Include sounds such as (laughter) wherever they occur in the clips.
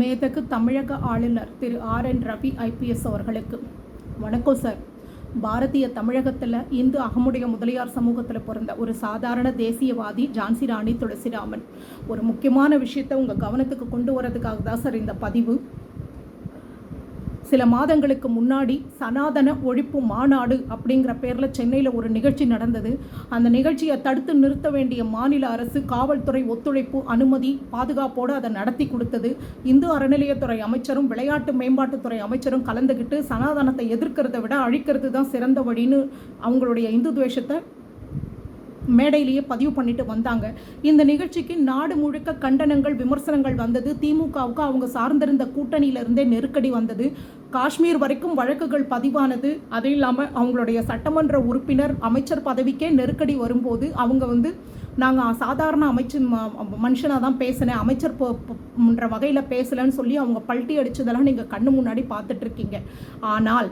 மேதகு தமிழக ஆளுநர் Thiru R N Ravi IPS அவர்களுக்கு. வணக்கம் சார். பாரதிய தமிழகத்தில் இந்து அகமுடைய முதலியார் சமூகத்தில் பிறந்த ஒரு சாதாரண தேசியவாதி ஜான்சி ராணி துளசிராமன். ஒரு முக்கியமான விஷயத்தை உங்கள் கவனத்துக்கு கொண்டு வரதுக்காக தான் சார் இந்த பதிவு. சில மாதங்களுக்கு முன்னாடி சனாதன ஒழிப்பு மாநாடு அப்படிங்கிற பேரில் சென்னையில் ஒரு நிகழ்ச்சி நடந்தது. அந்த நிகழ்ச்சியை தடுத்து நிறுத்த வேண்டிய மாநில அரசு காவல்துறை ஒத்துழைப்பு அனுமதி பாதுகாப்போடு அதை நடத்தி கொடுத்தது. இந்து அறநிலையத்துறை அமைச்சரும் விளையாட்டு மேம்பாட்டுத்துறை அமைச்சரும் கலந்துக்கிட்டு சனாதனத்தை எதிர்க்கிறத விட அழிக்கிறது தான் சிறந்த வழின்னு அவங்களுடைய இந்து துவேஷத்தை மேடையிலேயே பதிவு பண்ணிட்டு வந்தாங்க. இந்த நிகழ்ச்சிக்கு நாடு முழுக்க கண்டனங்கள் விமர்சனங்கள் வந்தது. திமுகவுக்கு அவங்க சார்ந்திருந்த கூட்டணியிலிருந்தே நெருக்கடி வந்தது. காஷ்மீர் வரைக்கும் வழக்குகள் பதிவானது. அது இல்லாமல் அவங்களுடைய சட்டமன்ற உறுப்பினர் அமைச்சர் பதவிக்கே நெருக்கடி வரும்போது அவங்க வந்து நாங்கள் சாதாரண அமைச்சர் மனுஷனாக தான் பேசினேன். அமைச்சர் போன்ற வகையில் பேசலைன்னு சொல்லி அவங்க பல்ட்டி அடிச்சதெல்லாம் நீங்கள் கண்ணு முன்னாடி பார்த்துட்ருக்கீங்க ஆனால்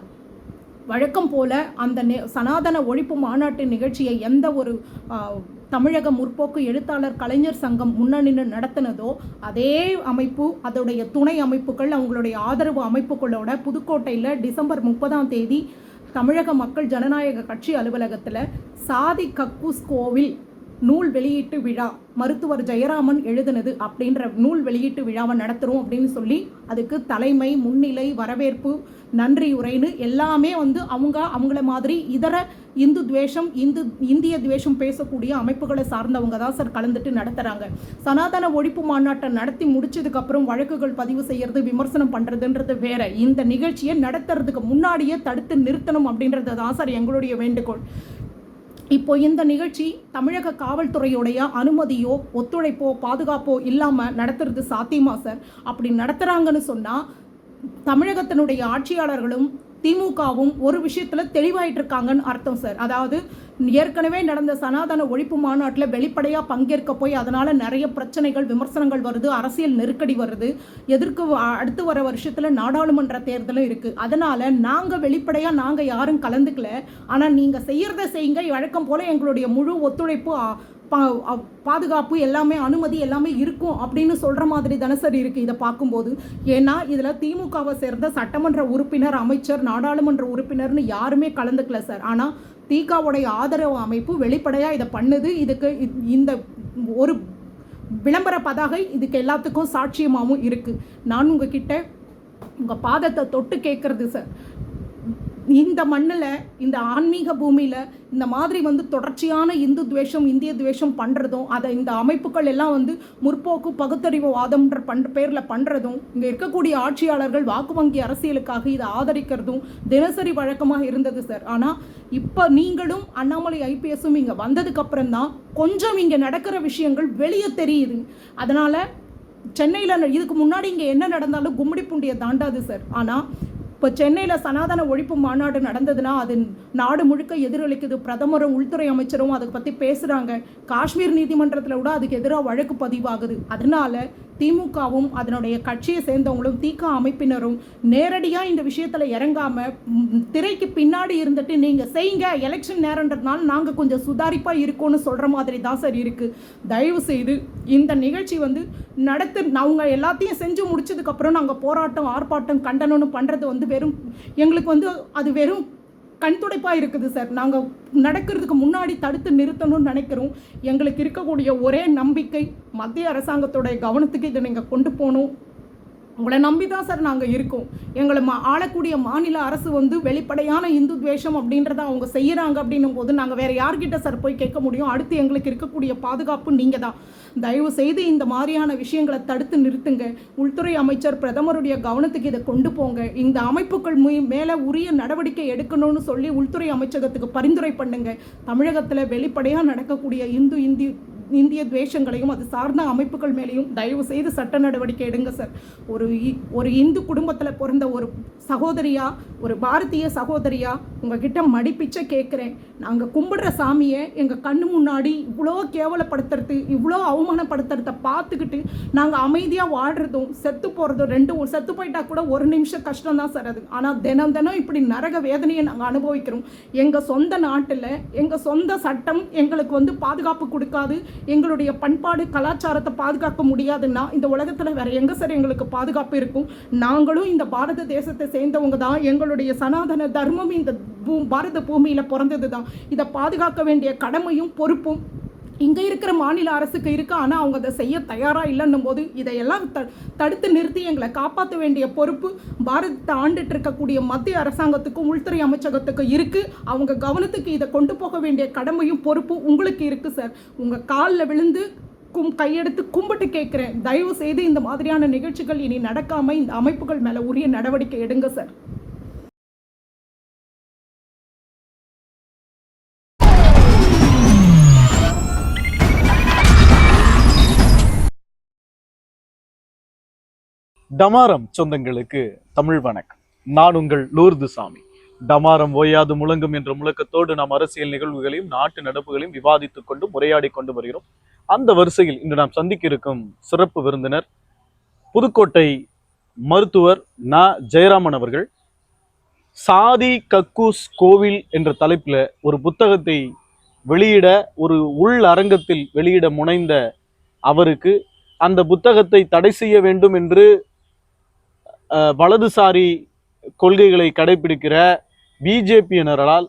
வழக்கம் போல அந்த நெ சனாதன ஒழிப்பு மாநாட்டு நிகழ்ச்சியை எந்த ஒரு தமிழக முற்போக்கு எழுத்தாளர் கலைஞர் சங்கம் முன்னணின்னு நடத்தினதோ அதே அமைப்பு அதோடைய துணை அமைப்புகள் அவங்களுடைய ஆதரவு அமைப்புகளோட புதுக்கோட்டையில் டிசம்பர் முப்பதாம் தேதி தமிழக மக்கள் ஜனநாயக கட்சி அலுவலகத்தில் சாதி கக்கூஸ் கோவில் நூல் வெளியீட்டு விழா மருத்துவர் ஜெயராமன் எழுதினது அப்படின்ற நூல் வெளியீட்டு விழாவை நடத்துகிறோம் அப்படின்னு சொல்லி அதுக்கு தலைமை முன்னிலை வரவேற்பு நன்றி உரைன்னு எல்லாமே வந்து அவங்க அவங்கள மாதிரி இதர இந்து துவேஷம் இந்து இந்திய துவேஷம் பேசக்கூடிய அமைப்புகளை சார்ந்தவங்க தான் சார் கலந்துட்டு நடத்துகிறாங்க சனாதன ஒழிப்பு மாநாட்டை நடத்தி முடிச்சதுக்கப்புறம் வழக்குகள் பதிவு செய்கிறது விமர்சனம் பண்ணுறதுன்றது வேற. இந்த நிகழ்ச்சியை நடத்துறதுக்கு முன்னாடியே தடுத்து நிறுத்தணும் அப்படின்றது தான் சார் எங்களுடைய வேண்டுகோள். இப்போ இந்த நிகழ்ச்சி தமிழக காவல்துறையுடைய அனுமதியோ ஒத்துழைப்போ பாதுகாப்போ இல்லாமல் நடத்துறது சாத்தியமா சார்? அப்படி நடத்துகிறாங்கன்னு சொன்னால் தமிழகத்தினுடைய ஆட்சியாளர்களும் திமுகவும் ஒரு விஷயத்தில் தெளிவாயிட்டு இருக்காங்கன்னு அர்த்தம் சார். அதாவது ஏற்கனவே நடந்த சனாதன ஒழிப்பு மாநாட்டில் வெளிப்படையாக பங்கேற்க போய் அதனால் நிறைய பிரச்சனைகள் விமர்சனங்கள் வருது அரசியல் நெருக்கடி வருது. எதிர்க்கு வ- அடுத்து வர வருஷத்தில் நாடாளுமன்ற தேர்தலும் இருக்குது அதனால் நாங்கள் வெளிப்படையாக நாங்கள் யாரும் கலந்துக்கல. ஆனால் நீங்கள் செய்கிறத செய்யுங்க வழக்கம் போல் எங்களுடைய முழு ஒத்துழைப்பு பா- பாதுகாப்பு எல்லாமே அனுமதி எல்லாமே இருக்கும் அப்படின்னு சொல்கிற மாதிரி தானே சார் இருக்குது இதை பார்க்கும்போது. ஏன்னா இதில் திமுகவை சேர்ந்த சட்டமன்ற உறுப்பினர் அமைச்சர் நாடாளுமன்ற உறுப்பினர்னு யாருமே கலந்துக்கல சார். ஆனால் தீகாவுடைய ஆதரவு அமைப்பு வெளிப்படையாக இதை பண்ணுது. இதுக்கு இந்த ஒரு விளம்பர பதாகை இதுக்கு எல்லாத்துக்கும் சாட்சியமாகவும் இருக்குது நான் உங்ககிட்ட உங்கள் பாதத்தை தொட்டு கேட்குறது சார். இந்த மண்ணில் இந்த ஆன்மீக பூமியில் இந்த மாதிரி வந்து தொடர்ச்சியான இந்து துவேஷம் இந்திய துவேஷம் பண்ணுறதும் அதை இந்த அமைப்புகள் எல்லாம் வந்து முற்போக்கு பகுத்தறிவு வாதம்ன்ற பண் பேரில் பண்ணுறதும் இங்கே இருக்கக்கூடிய ஆட்சியாளர்கள் வாக்கு வங்கி அரசியலுக்காக இதை ஆதரிக்கிறதும் தினசரி வழக்கமாக இருந்தது சார் ஆனால் இப்போ நீங்களும் அண்ணாமலை ஐபிஎஸும் இங்கே வந்ததுக்கப்புறம் தான் கொஞ்சம் இங்கே நடக்கிற விஷயங்கள் வெளியே தெரியுது. அதனால் சென்னையில் இதுக்கு முன்னாடி இங்கே என்ன நடந்தாலும் கும்மிடி பூண்டியை தாண்டாது சார் ஆனால் இப்போ சென்னையில் சனாதன ஒழிப்பு மாநாடு நடந்ததுன்னா அது நாடு முழுக்க எதிரொலிக்குது. பிரதமரும் உள்துறை அமைச்சரும் அதை பற்றி பேசுகிறாங்க காஷ்மீர் நீதிமன்றத்தில் கூட அதுக்கு எதிராக வழக்கு பதிவாகுது. அதனால திமுகவும் அதனுடைய கட்சியை சேர்ந்தவங்களும் திக அமைப்பினரும் நேரடியாக இந்த விஷயத்தில் இறங்காமல் திரைக்கு பின்னாடி இருந்துட்டு நீங்கள் செய்யுங்க எலெக்ஷன் நேரன்றதுனால நாங்கள் கொஞ்சம் சுதாரிப்பாக இருக்கோம்னு சொல்கிற மாதிரி தான் சார் இருக்குது தயவு செய்து இந்த நிகழ்ச்சி வந்து நடத்து அவங்க எல்லாத்தையும் செஞ்சு முடிச்சதுக்கப்புறம் நாங்கள் போராட்டம் ஆர்ப்பாட்டம் கண்டனம்னு பண்ணுறது வந்து வெறும் எங்களுக்கு வந்து அது வெறும் கண் துடைப்பாக இருக்குது சார் நாங்கள் நடக்கிறதுக்கு முன்னாடி தடுத்து நிறுத்தணும்னு நினைக்கிறோம். எங்களுக்கு இருக்கக்கூடிய ஒரே நம்பிக்கை மத்திய அரசாங்கத்துடைய கவனத்துக்கு இதை நீங்கள் கொண்டு போகணும். உங்களை நம்பி தான் சார் நாங்கள் இருக்கோம். எங்களை மா ஆளக்கூடிய மாநில அரசு வந்து வெளிப்படையான இந்து துவேஷம் அப்படின்றத அவங்க செய்கிறாங்க அப்படின்னும் போது நாங்கள் வேறு யார்கிட்ட சார் போய் கேட்க முடியும்? அடுத்து எங்களுக்கு இருக்கக்கூடிய பாதுகாப்பு நீங்கள் தான் தயவு செய்து இந்த மாதிரியான விஷயங்களை தடுத்து நிறுத்துங்க. உள்துறை அமைச்சர் பிரதமருடைய கவனத்துக்கு இதை கொண்டு போங்க. இந்த அமைப்புகள் மு மேலே உரிய நடவடிக்கை எடுக்கணும்னு சொல்லி உள்துறை அமைச்சகத்துக்கு பரிந்துரை பண்ணுங்க. தமிழகத்தில் வெளிப்படையாக நடக்கக்கூடிய இந்து இந்தி இந்திய துவேஷங்களையும் அது சார்ந்த அமைப்புகள் மேலேயும் தயவு செய்து சட்ட நடவடிக்கை எடுங்க சார். ஒரு இ- ஒரு இந்து குடும்பத்தில் பிறந்த ஒரு சகோதரியா ஒரு பாரதிய சகோதரியா உங்ககிட்ட மடிப்பிச்சை கேட்குறேன் நாங்கள் கும்பிடுற சாமியை எங்கள் கண்ணு முன்னாடி இவ்வளோ கேவலப்படுத்துறது இவ்வளோ அவமானப்படுத்துறத பார்த்துக்கிட்டு நாங்கள் அமைதியாக வாழ்கிறதும் செத்து போகிறதும் ரெண்டும் செத்து போயிட்டா கூட ஒரு நிமிஷம் கஷ்டம் தான் சார் அது. ஆனால் தினம் தினம் இப்படி நரக வேதனையை நாங்கள் அனுபவிக்கிறோம். எங்கள் சொந்த நாட்டில் எங்கள் சொந்த சட்டம் எங்களுக்கு வந்து பாதுகாப்பு கொடுக்காது. எங்களுடைய பண்பாடு கலாச்சாரத்தை பாதுகாக்க முடியாதுன்னா இந்த உலகத்தில் வேறு எங்கே சார் எங்களுக்கு பாதுகாப்பு இருக்கும்? நாங்களும் இந்த பாரத தேசத்தை சேர்ந்தவங்க தான். எங்களுடைய சனாதன தர்மம் இந்த பூ பாரத பூமியில் பிறந்தது தான் இதை பாதுகாக்க வேண்டிய கடமையும் பொறுப்பும் இங்கே இருக்கிற மாநில அரசுக்கு இருக்கு. ஆனால் அவங்க அதை செய்ய தயாராக இல்லைன்னும் போது இதையெல்லாம் த தடுத்து நிறுத்தி எங்களை காப்பாற்ற வேண்டிய பொறுப்பு பாரதத்தை ஆண்டுட்டு இருக்கக்கூடிய மத்திய அரசாங்கத்துக்கும் உள்துறை அமைச்சகத்துக்கும் இருக்குது அவங்க கவனத்துக்கு இதை கொண்டு போக வேண்டிய கடமையும் பொறுப்பும் உங்களுக்கு இருக்குது சார். உங்கள் காலில் விழுந்து கும் கையெடுத்து கும்பிட்டு கேட்குறேன். தயவு செய்து இந்த மாதிரியான நிகழ்ச்சிகள் இனி நடக்காமல் இந்த அமைப்புகள் மேலே உரிய நடவடிக்கை எடுங்க சார். டமாரம் சொந்தங்களுக்கு தமிழ் வணக்கம். நான் உங்கள் லூர்து சாமி டமாரம் ஓயாது முழங்கும் என்ற முழக்கத்தோடு நாம் அரசியல் நிகழ்வுகளையும் நாட்டு நடப்புகளையும் விவாதித்துக் கொண்டு உரையாடி கொண்டு வருகிறோம். அந்த வரிசையில் இன்று நாம் சந்திக்க இருக்கும் சிறப்பு விருந்தினர் புதுக்கோட்டை மருத்துவர் ந. ஜெயராமன் அவர்கள். சாதி கக்கூஸ் கோவில் என்ற தலைப்புல ஒரு புத்தகத்தை வெளியிட ஒரு உள் அரங்கத்தில் வெளியிட முனைந்த அவருக்கு அந்த புத்தகத்தை தடை செய்ய வேண்டும் என்று வலதுசாரி கொள்கைகளை கடைபிடிக்கிற பிஜேபியினரால்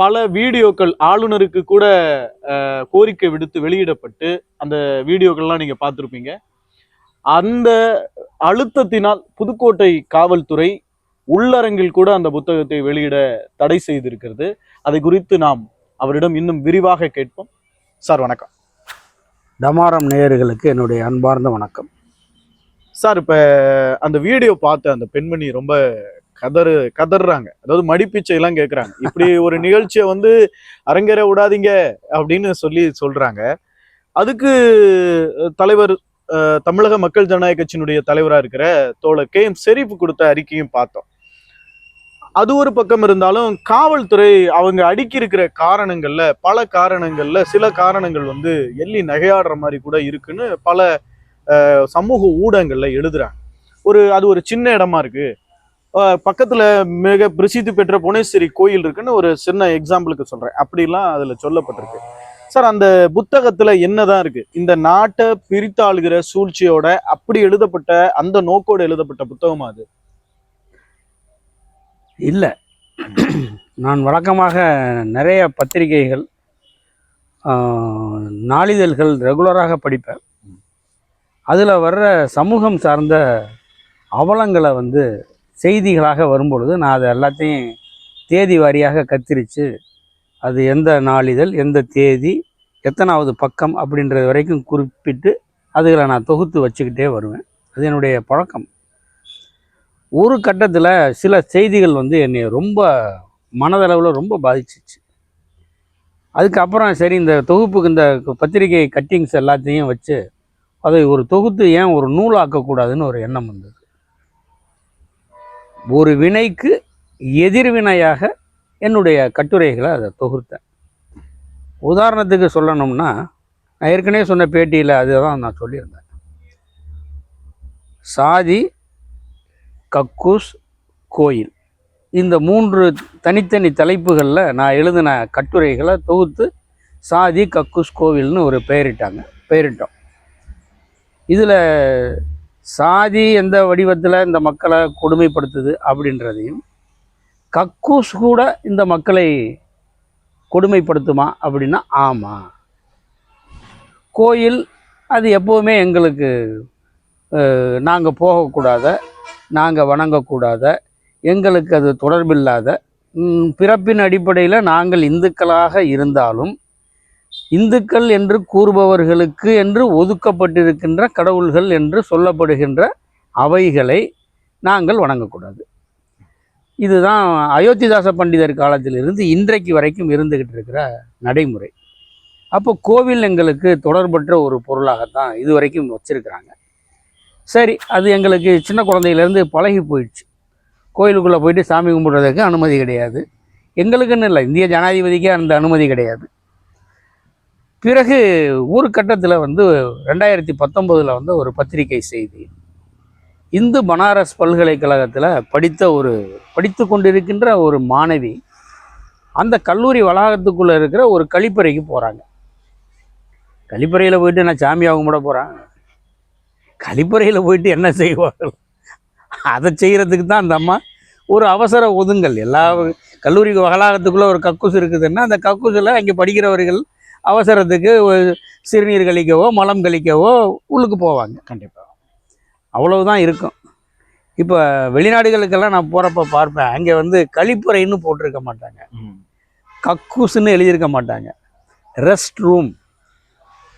பல வீடியோக்கள் ஆளுநருக்கு கூட கோரிக்கை விடுத்து வெளியிடப்பட்டு அந்த வீடியோக்கள்லாம் நீங்கள் பார்த்துருப்பீங்க. அந்த அழுத்தத்தினால் புதுக்கோட்டை காவல்துறை உள்ளரங்கில் கூட அந்த புத்தகத்தை வெளியிட தடை செய்திருக்கிறது. அதை குறித்து நாம் அவரிடம் இன்னும் விரிவாக கேட்போம். சார் வணக்கம். டமாரம் நேயர்களுக்கு என்னுடைய அன்பார்ந்த வணக்கம். சார் இப்ப அந்த வீடியோ பார்த்த அந்த பெண்மணி ரொம்ப கதறு கதறாங்க. அதாவது மடிப்பிச்சை எல்லாம் கேக்குறாங்க. இப்படி (laughs) ஒரு நிகழ்ச்சியை வந்து அரங்கேற விடாதீங்க அப்படின்னு சொல்லி சொல்றாங்க. அதுக்கு தலைவர் தமிழக மக்கள் ஜனநாயக கட்சியினுடைய தலைவரா இருக்கிற தோழர் கே. எம். ஷெரீப் கொடுத்த அறிக்கையும் பார்த்தோம். அது ஒரு பக்கம் இருந்தாலும் காவல்துறை அவங்க அடுக்கி இருக்கிற காரணங்கள்ல பல காரணங்கள்ல சில காரணங்கள் வந்து எள்ளி நகையாடுற மாதிரி கூட இருக்குன்னு பல சமூக ஊடகங்களில் எழுதுறாங்க. ஒரு அது ஒரு சின்ன இடமா இருக்கு. பக்கத்தில் மிக பிரசித்தி பெற்ற புனேஸ்வரி கோயில் இருக்குன்னு ஒரு சின்ன எக்ஸாம்பிளுக்கு சொல்கிறேன் அப்படிலாம் அதில் சொல்லப்பட்டிருக்கு. சார் அந்த புத்தகத்துல என்னதான் இருக்கு? இந்த நாட்டை பிரித்தாளுகிற சூழ்ச்சியோட அப்படி எழுதப்பட்ட அந்த நோக்கோடு எழுதப்பட்ட புத்தகமா அது? இல்லை. நான் வழக்கமாக நிறைய பத்திரிகைகள் நாளிதழ்கள் ரெகுலராக படிப்பேன். அதில் வர்ற சமூகம் சார்ந்த அவலங்களை வந்து செய்திகளாக வரும்பொழுது நான் அதை எல்லாத்தையும் தேதி வாரியாக கத்திரிச்சு அது எந்த நாளிதழ் எந்த தேதி எத்தனாவது பக்கம் அப்படின்றது வரைக்கும் குறிப்பிட்டு அதுகளை நான் தொகுத்து வச்சுக்கிட்டே வருவேன். அது என்னுடைய பழக்கம். ஒரு கட்டத்தில் சில செய்திகள் வந்து என்னை ரொம்ப மனதளவில் ரொம்ப பாதிச்சிச்சு. அதுக்கப்புறம் சரி இந்த தொகுப்புக்கு இந்த பத்திரிகை கட்டிங்ஸ் எல்லாத்தையும் வச்சு அதை ஒரு தொகுத்து ஏன் ஒரு நூலாக்கக்கூடாதுன்னு ஒரு எண்ணம் வந்தது. ஒரு வினைக்கு எதிர்வினையாக என்னுடைய கட்டுரைகளை அதை தொகுத்தேன். உதாரணத்துக்கு சொல்லணும்னா நான் ஏற்கனவே சொன்ன பேட்டியில் அதுதான் நான் சொல்லியிருந்தேன். சாதி கக்கூஸ் கோயில் இந்த மூன்று தனித்தனி தலைப்புகளில் நான் எழுதின கட்டுரைகளை தொகுத்து சாதி கக்கூஸ் கோவில்னு ஒரு பெயரிட்டாங்க பெயரிட்டோம். இதில் சாதி எந்த வடிவத்தில் இந்த மக்களை கொடுமைப்படுத்துது அப்படின்றதையும் கக்கூஸ் கூட இந்த மக்களை கொடுமைப்படுத்துமா அப்படின்னா ஆமாம் கோயில் அது எப்போவுமே எங்களுக்கு நாங்கள் போகக்கூடாத நாங்கள் வணங்கக்கூடாத எங்களுக்கு அது தொடர்பில்லாத பிறப்பின் அடிப்படையில் நாங்கள் இந்துக்களாக இருந்தாலும் இந்துக்கள் என்று கூறுபவர்களுக்கு என்று ஒதுக்கப்பட்டிருக்கின்ற கடவுள்கள் என்று சொல்லப்படுகின்ற அவைகளை நாங்கள் வணங்கக்கூடாது. இதுதான் அயோத்திதாச பண்டிதர் காலத்திலிருந்து இன்றைக்கு வரைக்கும் இருந்துக்கிட்டு இருக்கிற நடைமுறை. அப்போ கோவில் எங்களுக்கு தொடர்பற்ற ஒரு பொருளாகத்தான் இது வரைக்கும் வச்சுருக்கிறாங்க. சரி அது எங்களுக்கு சின்ன குழந்தையிலேருந்து பழகி போயிடுச்சு. கோயிலுக்குள்ளே போயிட்டு சாமி கும்பிட்றதுக்கு அனுமதி கிடையாது. எங்களுக்குன்னு இல்லை இந்திய ஜனாதிபதிக்கே அந்த அனுமதி கிடையாது. பிறகு ஒரு கட்டத்தில் வந்து ரெண்டாயிரத்தி பத்தொம்போதில் வந்து ஒரு பத்திரிகை செய்தி. இந்து பனாரஸ் பல்கலைக்கழகத்தில் படித்த ஒரு படித்து கொண்டிருக்கின்ற ஒரு மாணவி அந்த கல்லூரி வளாகத்துக்குள்ளே இருக்கிற ஒரு கழிப்பறைக்கு போகிறாங்க கழிப்பறையில் போயிட்டு நான் சாமியாக கும்பிட போகிறேன் கழிப்பறையில் போயிட்டு என்ன செய்வார்கள்? அதை செய்கிறதுக்கு தான் அந்த அம்மா ஒரு அவசர ஒதுங்கல். எல்லா கல்லூரி வளாகத்துக்குள்ளே ஒரு கக்கூஸ் இருக்குதுன்னா அந்த கக்கூஸில் அங்கே படிக்கிறவர்கள் அவசரத்துக்கு சிறுநீர் கழிக்கவோ மலம் கழிக்கவோ உள்ளுக்கு போவாங்க. கண்டிப்பா. அவ்வளவுதான் இருக்கும். இப்போ வெளிநாடுகளுக்கெல்லாம் நான் போகிறப்ப பார்ப்பேன் அங்கே வந்து கழிப்பறைன்னு போட்டிருக்க மாட்டாங்க. ம். கக்கூஸ்ன்னு எழுதியிருக்க மாட்டாங்க. ரெஸ்ட் ரூம்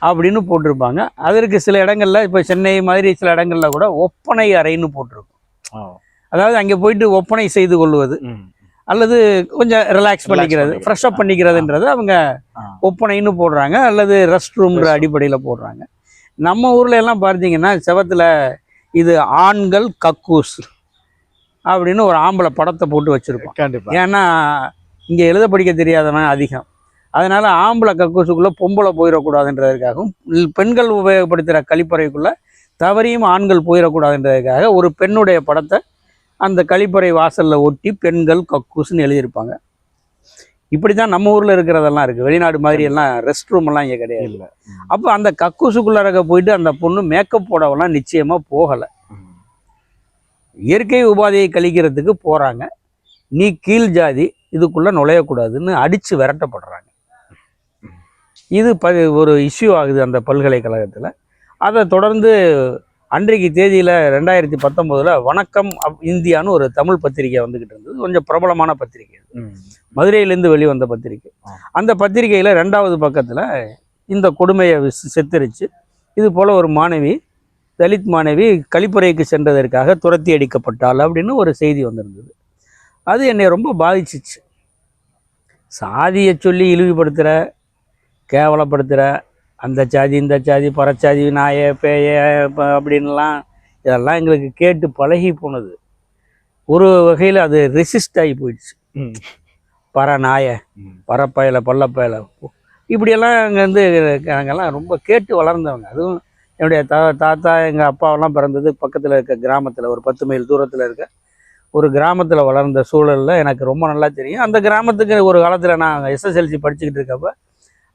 அப்படின்னு போட்டிருப்பாங்க. அதற்கு சில இடங்கள்ல இப்போ சென்னை மாதிரி சில இடங்கள்ல கூட ஒப்பனை அறைன்னு போட்டிருக்கும். அதாவது அங்கே போயிட்டு ஒப்பனை செய்து கொள்வது. அல்லது கொஞ்சம் ரிலாக்ஸ் பண்ணிக்கிறது. ஃப்ரெஷ் அப் பண்ணிக்கிறதுன்றது அவங்க. ஒப்பனைன்னு போடுறாங்க அல்லது ரெஸ்ட் ரூம்ன்ற. அடிப்படையில் போடுறாங்க நம்ம ஊர்ல எல்லாம் பார்த்தீங்கன்னா செவத்துல இது ஆண்கள் கக்கூஸ் அப்படின்னு ஒரு ஆம்பளை படத்தை போட்டு வச்சிருப்போம் கண்டிப்பா ஏன்னா இங்கே எழுத படிக்க தெரியாதவன் அதிகம் அதனால ஆம்பளை கக்கூசுக்குள்ளே பொம்பளை போயிடக்கூடாதுன்றதுக்காகவும் பெண்கள் உபயோகப்படுத்துகிற கழிப்பறைக்குள்ளே தவறியும் ஆண்கள் போயிடக்கூடாதுன்றதுக்காக ஒரு பெண்ணுடைய படத்தை அந்த கழிப்பறை வாசலில் ஒட்டி பெண்கள் கக்கூஸ்னு எழுதியிருப்பாங்க. இப்படி தான் நம்ம ஊரில் இருக்கிறதெல்லாம் இருக்குது வெளிநாடு மாதிரி எல்லாம் ரெஸ்ட் ரூம் எல்லாம் இங்கே கிடையாது. இல்ல. அப்போ அந்த கக்கூசுக்குள்ளார போயிட்டு அந்த பொண்ணு மேக்கப் போடவெல்லாம் நிச்சயமாக போகலை. இயற்கை உபாதையை கழிக்கிறதுக்கு போகிறாங்க நீ கீழ் ஜாதி இதுக்குள்ளே நுழையக்கூடாதுன்னு அடித்து விரட்டப்படுறாங்க. இது ப ஒரு இஷ்யூ ஆகுது அந்த பல்கலைக்கழகத்தில். அதை தொடர்ந்து அன்றைக்கு தேதியில் ரெண்டாயிரத்தி பத்தொம்போதில் வணக்கம் அப் இந்தியான்னு ஒரு தமிழ் பத்திரிகை வந்துக்கிட்டு இருந்தது. கொஞ்சம் பிரபலமான பத்திரிகை. மதுரையிலேருந்து வெளிவந்த பத்திரிகை. அந்த பத்திரிகையில் ரெண்டாவது பக்கத்தில் இந்த கொடுமையை சித்தரித்து இது போல் ஒரு மாணவி தலித் மாணவி கழிப்பறைக்கு சென்றதற்காக துரத்தி அடிக்கப்பட்டாள் அப்படின்னு ஒரு செய்தி வந்திருந்தது. அது என்னை ரொம்ப பாதிச்சிச்சு. சாதியை சொல்லி இழிவுபடுத்துகிற கேவலப்படுத்துகிற அந்த சாதி இந்த சாதி பறச்சாதி நாய பேய அப்படின்லாம் இதெல்லாம் எங்களுக்கு கேட்டு பழகி போனது ஒரு வகையில் அது ரெசிஸ்ட் ஆகி போயிடுச்சு. பற நாய. பறப்பயல பள்ளப்பயல இப்படியெல்லாம் அங்கே வந்து நாங்கெல்லாம் ரொம்ப கேட்டு வளர்ந்தவங்க அதுவும் என்னுடைய தா தாத்தா எங்கள் அப்பாவெல்லாம் பிறந்தது பக்கத்தில் இருக்க கிராமத்தில் ஒரு பத்து மைல் தூரத்தில் இருக்க ஒரு கிராமத்தில் வளர்ந்த சூழலில் எனக்கு ரொம்ப நல்லா தெரியும் அந்த கிராமத்துக்கு ஒரு காலத்தில் நான் எஸ்எஸ்எல்சி படிச்சுக்கிட்டு இருக்கப்ப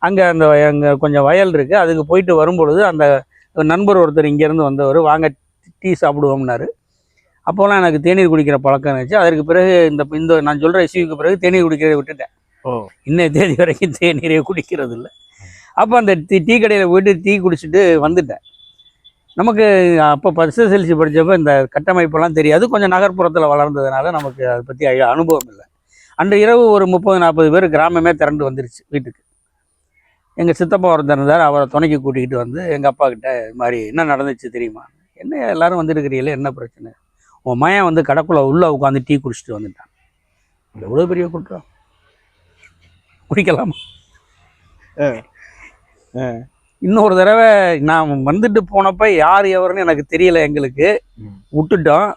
அங்கே அந்த அங்கே கொஞ்சம் வயல் இருக்குது அதுக்கு போயிட்டு வரும்பொழுது அந்த நண்பர் ஒருத்தர் இங்கேருந்து வந்தவர் வாங்க டீ சாப்பிடுவோம்னாரு. அப்போல்லாம் எனக்கு தேநீர் குடிக்கிற பழக்கம் இருந்துச்சு. அதற்கு பிறகு இந்த இந்த நான் சொல்கிற இஷ்யூக்கு பிறகு தேநீர் குடிக்கிறதை விட்டுட்டேன். ஓ. இன்னைய தேதி வரைக்கும் தேநீரே குடிக்கிறது இல்லை அப்போ அந்த டீ டீ கடையில் போயிட்டு டீ குடிச்சிட்டு வந்துட்டேன். நமக்கு அப்போ எஸ்எஸ்எல்சி படித்தப்போ இந்த கட்டமைப்பெல்லாம் தெரியாது. கொஞ்சம் நகர்ப்புறத்தில் வளர்ந்ததுனால நமக்கு அதை பற்றி அனுபவம் இல்லை. அன்று இரவு ஒரு முப்பது நாற்பது பேர் கிராமமே திரண்டு வந்துருச்சு வீட்டுக்கு. எங்கள் சித்தப்பா ஒருத்தர் இருந்தார் அவரை துணைக்கு கூட்டிகிட்டு வந்து எங்கள் அப்பா கிட்ட இது மாதிரி என்ன நடந்துச்சு தெரியுமா? என்ன எல்லாரும் வந்துருக்கிறீங்களே என்ன பிரச்சனை? உன் மயன் வந்து கடைக்குள்ளே உள்ளே உட்காந்து டீ குடிச்சிட்டு வந்துட்டான். எவ்வளோ பெரிய குற்றம்? குடிக்கலாமா? இன்னொரு தடவை நான் வந்துட்டு போனப்ப யார் எவருன்னு எனக்கு தெரியல எங்களுக்கு. விட்டுட்டோம்.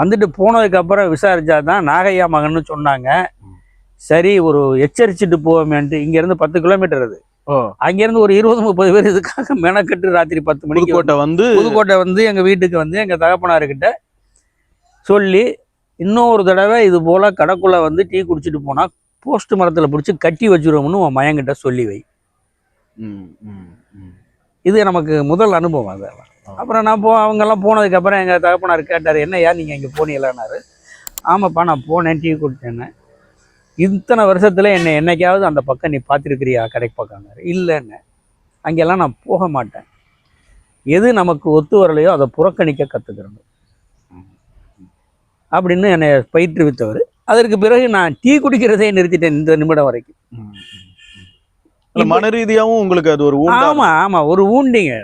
வந்துட்டு போனதுக்கு அப்புறம் விசாரிச்சா தான் நாகையா மகன்னு சொன்னாங்க. சரி ஒரு எச்சரிச்சுட்டு போவோமேன்ட்டு இங்க இருந்து பத்து கிலோமீட்டர் அது. அங்கேருந்து ஒரு இருபது முப்பது பேர் இதுக்காக மெனக்கட்டு ராத்திரி பத்து மணிக்கு புதுக்கோட்டை வந்து புதுக்கோட்டை வந்து எங்க வீட்டுக்கு வந்து எங்க தகப்பனார்கிட்ட சொல்லி இன்னொரு தடவை இது போல கடைக்குள்ள வந்து டீ குடிச்சிட்டு போனா போஸ்ட் மரத்துல பிடிச்சி கட்டி வச்சிருவோம்னு உன் மயங்கிட்ட சொல்லி வை. இது நமக்கு முதல் அனுபவம் ஆ. அப்புறம் நான் போ அவங்கெல்லாம் போனதுக்கப்புறம் எங்கள் தகப்பனார் கேட்டார் என்னய்யா நீங்கள் இங்கே போனீங்களான்னாரு? ஆமாப்பா நான் போனேன் டீ குடிச்சேன்னு. இத்தனை வருஷத்தில் என்னை என்னைக்காவது அந்த பக்கம் நீ பார்த்துருக்கிறியா? கடைக்கு பக்கம்னாரு. இல்லைன்னு. அங்கெல்லாம் நான் போக மாட்டேன். எது நமக்கு ஒத்து வரலையோ அதை புறக்கணிக்க கற்றுக்கிறணும் அப்படின்னு என்னை பயிற்றுவித்தவர். அதற்கு பிறகு நான் டீ குடிக்கிறதே நிறுத்திட்டேன் இந்த நிமிடம் வரைக்கும். மன ரீதியாவும் உங்களுக்கு அது ஒரு ஊண்டா ஆமா ஆமா ஒரு ஊண்டிங்க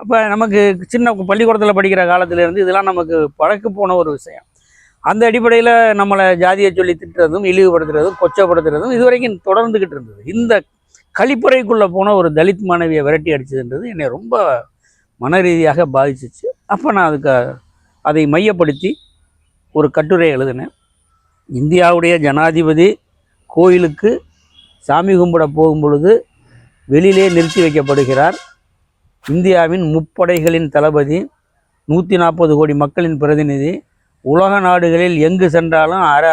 அப்ப நமக்கு சின்ன பள்ளிக்கூடத்துல படிக்கிற காலத்துல இருந்து இதெல்லாம் நமக்கு பழக்கு போன ஒரு விஷயம். அந்த அடிப்படையில் நம்மளை ஜாதியை சொல்லி திட்டுறதும் இழிவுபடுத்துறதும் கொச்சப்படுத்துறதும் இது வரைக்கும் இருந்தது. இந்த கழிப்பறைக்குள்ளே போன ஒரு தலித் மாணவியை விரட்டி அடிச்சதுன்றது என்னை ரொம்ப மன ரீதியாக பாதிச்சிச்சு. அப்போ நான் அதுக்கு அதை மையப்படுத்தி ஒரு கட்டுரை எழுதினேன். இந்தியாவுடைய ஜனாதிபதி கோயிலுக்கு சாமி கும்பிட போகும் பொழுது வெளியிலே நிறுத்தி வைக்கப்படுகிறார். இந்தியாவின் முப்படைகளின் தளபதி நூற்றி நாற்பது கோடி மக்களின் பிரதிநிதி உலக நாடுகளில் எங்கு சென்றாலும் அர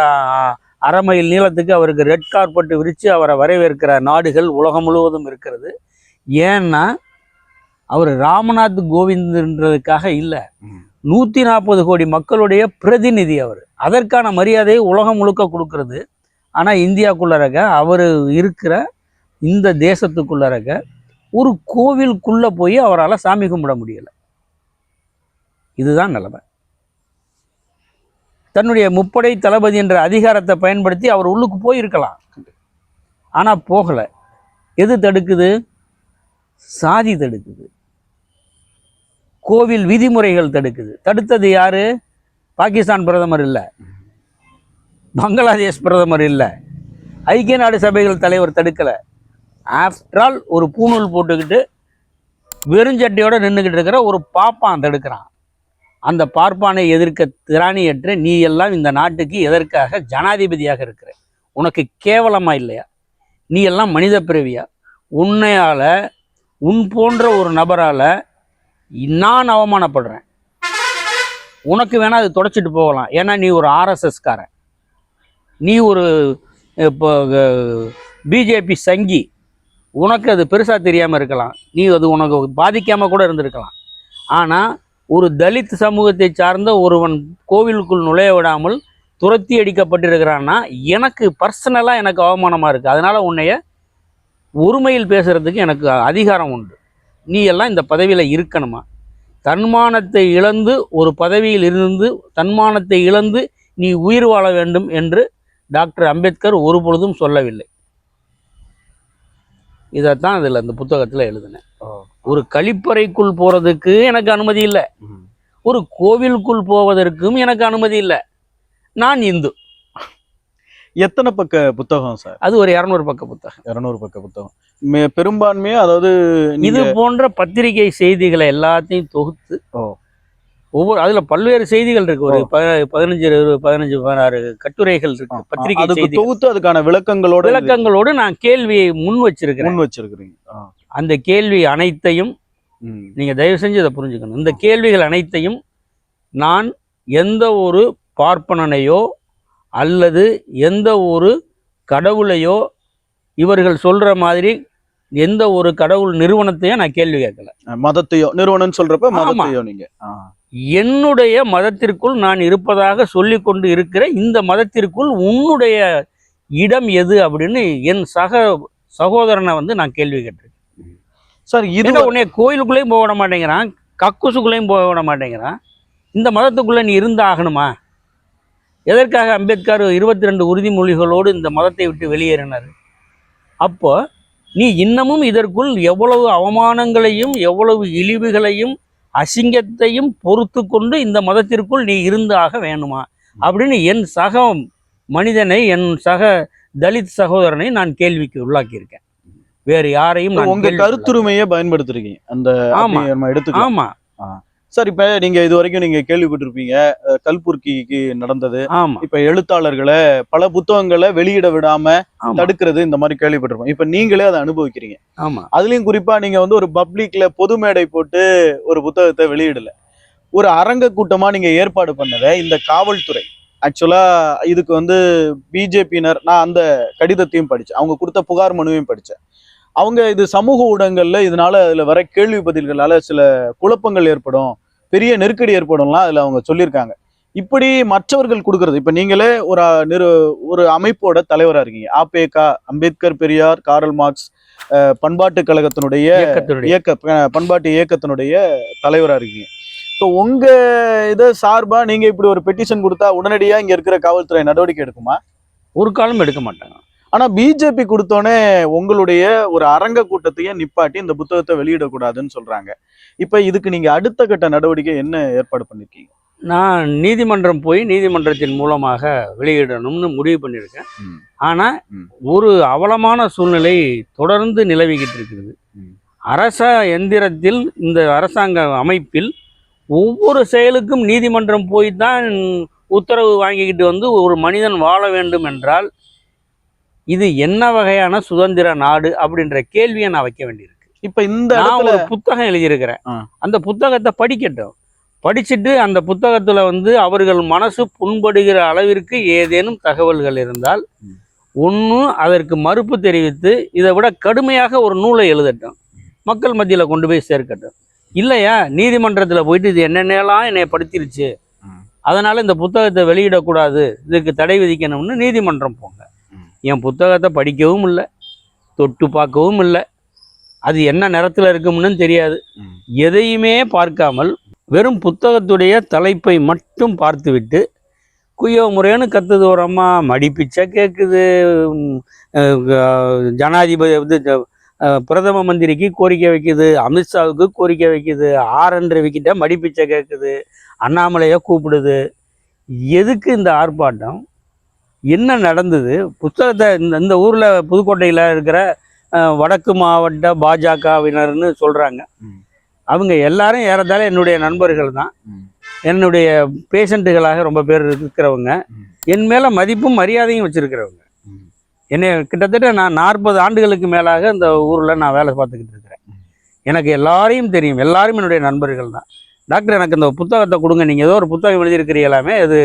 அரை மைல் நீளத்துக்கு அவருக்கு ரெட் கார்பெட் விரித்து அவரை வரவேற்கிற நாடுகள் உலகம் முழுவதும் இருக்கிறது. ஏன்னா அவர் ராமநாத் கோவிந்த்ன்றதுக்காக இல்லை. நூற்றி நாற்பது கோடி மக்களுடைய பிரதிநிதி அவர். அதற்கான மரியாதையை உலகம் முழுக்க கொடுக்கறது. ஆனால் இந்தியாக்குள்ளரக அவர் இருக்கிற இந்த தேசத்துக்குள்ளரக ஒரு கோவிலுக்குள்ளே போய் அவரால் சாமி கும்பிட முடியலை. இதுதான் நிலைமை. தன்னுடைய முப்படை தளபதி என்ற அதிகாரத்தை பயன்படுத்தி அவர் உள்ளுக்கு போயிருக்கலாம். ஆனால் போகலை. எது தடுக்குது? சாதி தடுக்குது. கோவில் விதிமுறைகள் தடுக்குது. தடுத்தது யாரு? பாகிஸ்தான் பிரதமர் இல்லை. பங்களாதேஷ் பிரதமர் இல்லை. ஐக்கிய நாடு சபைகள் தலைவர் தடுக்கலை. ஆஃப்டர் ஆல் ஒரு பூணூல் போட்டுக்கிட்டு வெறுஞ்சட்டையோடு நின்றுக்கிட்டு இருக்கிற ஒரு பாப்பான் தடுக்கிறான். அந்த பார்ப்பானை எதிர்க்க திராணியற்ற நீ எல்லாம் இந்த நாட்டுக்கு எதற்காக ஜனாதிபதியாக இருக்கிற? உனக்கு கேவலமா இல்லையா? நீ எல்லாம் மனித பிறவியா? உன்னையால உன் போன்ற ஒரு நபரால நான் அவமானப்படுறேன். உனக்கு வேணால் அது தொடச்சிட்டு போகலாம். ஏன்னா நீ ஒரு ஆர்எஸ்எஸ்காரன் நீ ஒரு இப்போ பிஜேபி சங்கி. உனக்கு அது பெருசாக தெரியாமல் இருக்கலாம். நீ அது உனக்கு பாதிக்காமல் கூட இருந்திருக்கலாம். ஆனால் ஒரு தலித் சமூகத்தை சார்ந்த ஒருவன் கோவிலுக்குள் நுழைய விடாமல் துரத்தி அடிக்கப்பட்டிருக்கிறான்னா எனக்கு பர்சனலாக எனக்கு அவமானமாக இருக்குது அதனால் உன்னைய ஒருமையில் பேசுகிறதுக்கு எனக்கு அதிகாரம் உண்டு. நீ எல்லாம் இந்த பதவியில் இருக்கணுமா? தன்மானத்தை இழந்து ஒரு பதவியில் இருந்து தன்மானத்தை இழந்து நீ உயிர் வாழ வேண்டும் என்று டாக்டர் அம்பேத்கர் ஒரு பொழுதும் சொல்லவில்லை. இதைத்தான் அதில் அந்த புத்தகத்தில் எழுதினேன். ஒரு கழிப்பறைக்குள் போகிறதுக்கு எனக்கு அனுமதி இல்லை. ஒரு கோவிலுக்குள் போவதற்கும் எனக்கு அனுமதி இல்லை. நான் இந்து. எத்தனை பக்க புத்தகம் சார்? அது ஒரு இரநூறு பக்க புத்தகம். இருநூறு பக்க புத்தகம். மே- பெரும்பான்மையா அதாவது இது போன்ற பத்திரிகை செய்திகளை எல்லாத்தையும் தொகுத்து ஓ. ஒவ்வொரு அதுல பல்வேறு செய்திகள் இருக்கு. ஒரு பதினஞ்சு இருபது பதினஞ்சு பதினாறு கட்டுரைகள் இருக்கு. பத்திரிகை தொகுத்து அதுக்கான விளக்கங்களோட விளக்கங்களோடு நான் கேள்வியை முன் வச்சிருக்கிறேன். முன் வச்சிருக்கிறீங்க. அந்த கேள்வி அனைத்தையும். நீங்க தயவு செஞ்சு இதை புரிஞ்சுக்கணும். இந்த கேள்விகள் அனைத்தையும் நான் எந்த ஒரு பார்ப்பனனையோ அல்லது எந்த ஒரு கடவுளையோ இவர்கள் சொல்ற மாதிரி எந்த ஒரு கடவுள் நிறுவனத்தையும் நான் கேள்வி கேட்கல. மதத்தையோ நிறுவனம் சொல்றப்ப. மதத்தையோ நீங்க. என்னுடைய மதத்திற்குள் நான் இருப்பதாக சொல்லி கொண்டு இருக்கிற இந்த மதத்திற்குள் உன்னுடைய இடம் எது அப்படின்னு என் சக சகோதரனை வந்து நான் கேள்வி கேட்டிருக்கேன். சார் இது உன்னை கோயிலுக்குள்ளேயும் போக விட மாட்டேங்கிறான் கக்கூசுக்குள்ளேயும் போக விட மாட்டேங்கிறான். இந்த மதத்துக்குள்ளே நீ இருந்து ஆகணுமா எதற்காக அம்பேத்கர் இருபத்தி ரெண்டு உறுதிமொழிகளோடு இந்த மதத்தை விட்டு வெளியேறினார்? அப்போ நீ இன்னமும் இதற்குள் எவ்வளவு அவமானங்களையும் எவ்வளவு இழிவுகளையும் அசிங்கத்தையும் பொறுத்து கொண்டு இந்த மதத்திற்குள் நீ இருந்து ஆக வேணுமா அப்படின்னு என் சக மனிதனை என் சக தலித் சகோதரனை நான் கேள்விக்கு உள்ளாக்கியிருக்கேன். வேறு யாரையும் நான் உங்க கேள்விக்கு கருத்துரிமையை பயன்படுத்திருக்கீங்க. அந்த ஆமா. எடுத்துக்கலாம் ஆமா. சார் இப்ப நீங்க இது வரைக்கும் நீங்க கேள்விப்பட்டிருப்பீங்க அஹ், கல்புர்கிக்கு நடந்தது. இப்ப எழுத்தாளர்களை பல புத்தகங்களை வெளியிட விடாம தடுக்கிறது இந்த மாதிரி கேள்விப்பட்டிருப்போம். இப்ப நீங்களே அதை அனுபவிக்கிறீங்க. ஆமா. அதுலயும் குறிப்பா நீங்க வந்து ஒரு பப்ளிக்ல பொது மேடை போட்டு ஒரு புத்தகத்தை வெளியிடல. ஒரு அரங்க கூட்டமா நீங்க ஏற்பாடு பண்ணதை இந்த காவல்துறை ஆக்சுவலா இதுக்கு வந்து பிஜேபியினர் நான் அந்த கடிதத்தையும் படிச்சேன். அவங்க கொடுத்த புகார் மனுவையும் படிச்சேன். அவங்க இது சமூக ஊடகங்கள்ல இதனால அதுல வர கேள்வி பதில்களால சில குழப்பங்கள் ஏற்படும் பெரிய நெருக்கடி ஏற்படும்லாம் அதுல அவங்க சொல்லியிருக்காங்க. இப்படி மற்றவர்கள் கொடுக்கறது இப்ப நீங்களே ஒரு நிறு ஒரு அமைப்போட தலைவரா இருக்கீங்க. ஆபேகா அம்பேத்கர் பெரியார் காரல் மார்க்ஸ் பண்பாட்டு கழகத்தினுடைய இயக்க பண்பாட்டு இயக்கத்தினுடைய தலைவரா இருக்கீங்க. இப்போ உங்க இதை சார்பா நீங்க இப்படி ஒரு பெட்டிஷன் கொடுத்தா உடனடியா இங்க இருக்கிற காவல்துறை நடவடிக்கை எடுக்குமா? ஒரு காலம் எடுக்க மாட்டாங்க. ஆனா பிஜேபி கொடுத்தோன்னே உங்களுடைய ஒரு அரங்க கூட்டத்தையே நிப்பாட்டி இந்த புத்தகத்தை வெளியிடக்கூடாதுன்னு சொல்றாங்க இப்ப இதுக்கு நீங்க அடுத்த கட்ட நடவடிக்கை என்ன ஏற்பாடு பண்ணிருக்கீங்க நான் நீதிமன்றம் போய் நீதிமன்றத்தின் மூலமாக வெளியிடணும்னு முடிவு பண்ணியிருக்கேன் ம். ஆனா ம். ஒரு அவலமான சூழ்நிலை தொடர்ந்து நிலவிக்கிட்டு இருக்குது ம். அரச எந்திரத்தில் இந்த அரசாங்க அமைப்பில் ஒவ்வொரு செயலுக்கும் நீதிமன்றம் போய் தான் உத்தரவு வாங்கிக்கிட்டு வந்து ஒரு மனிதன் வாழ வேண்டும் என்றால் இது என்ன வகையான சுதந்திர நாடு அப்படின்ற கேள்வியை நான் வைக்க வேண்டியிருக்கு இப்ப இந்த நான் ஒரு புத்தகம் எழுதியிருக்கிறேன். அந்த புத்தகத்தை படிக்கட்டும் படிச்சுட்டு அந்த புத்தகத்துல வந்து அவர்கள் மனசு புண்படுகிற அளவிற்கு ஏதேனும் தகவல்கள் இருந்தால். ஒன்று அதற்கு மறுப்பு தெரிவித்து இதை விட கடுமையாக ஒரு நூலை எழுதட்டும் மக்கள் மத்தியில் கொண்டு போய் சேர்க்கட்டும் இல்லையா நீதிமன்றத்தில் போயிட்டு இது என்னென்னலாம் என்னை படுத்திருச்சு. அதனால இந்த புத்தகத்தை வெளியிடக்கூடாது இதுக்கு தடை விதிக்கணும்னு நீதிமன்றம் போங்க. என் புத்தகத்தை படிக்கவும் இல்லை தொட்டு பார்க்கவும் இல்லை. அது என்ன நிறத்தில் இருக்கும்னு தெரியாது. எதையுமே பார்க்காமல் வெறும் புத்தகத்துடைய தலைப்பை மட்டும் பார்த்துவிட்டு குய்யோ முறைன்னு கத்துது ஒரு அம்மா மடிப்பிச்சை கேட்குது ஜனாதிபதி வந்து பிரதம மந்திரிக்கு கோரிக்கை வைக்குது அமித்ஷாவுக்கு கோரிக்கை வைக்குது ஆர் ரவிக்கிட்ட மடிப்பிச்சை கேட்குது அண்ணாமலையை கூப்பிடுது. எதுக்கு இந்த ஆர்ப்பாட்டம்? என்ன நடந்தது புத்தகத்தை இந்த இந்த ஊரில் புதுக்கோட்டையில் இருக்கிற வடக்கு மாவட்ட பாஜகவினர்னு சொல்கிறாங்க. அவங்க எல்லாரும் ஏறத்தாழ என்னுடைய நண்பர்கள் தான். என்னுடைய பேஷண்ட்டுகளாக ரொம்ப பேர் இருக்கிறவங்க. என் மேலே மதிப்பும் மரியாதையும் வச்சுருக்கிறவங்க. என்னை கிட்டத்தட்ட நான் நாற்பது ஆண்டுகளுக்கு மேலாக இந்த ஊரில் நான் வேலை பார்த்துக்கிட்டு இருக்கிறேன். எனக்கு எல்லாரையும் தெரியும் எல்லாரும் என்னுடைய நண்பர்கள் தான் டாக்டர் எனக்கு இந்த புத்தகத்தை கொடுங்க. நீங்கள் ஏதோ ஒரு புத்தகம் எழுதியிருக்கிறீங்களாமே அது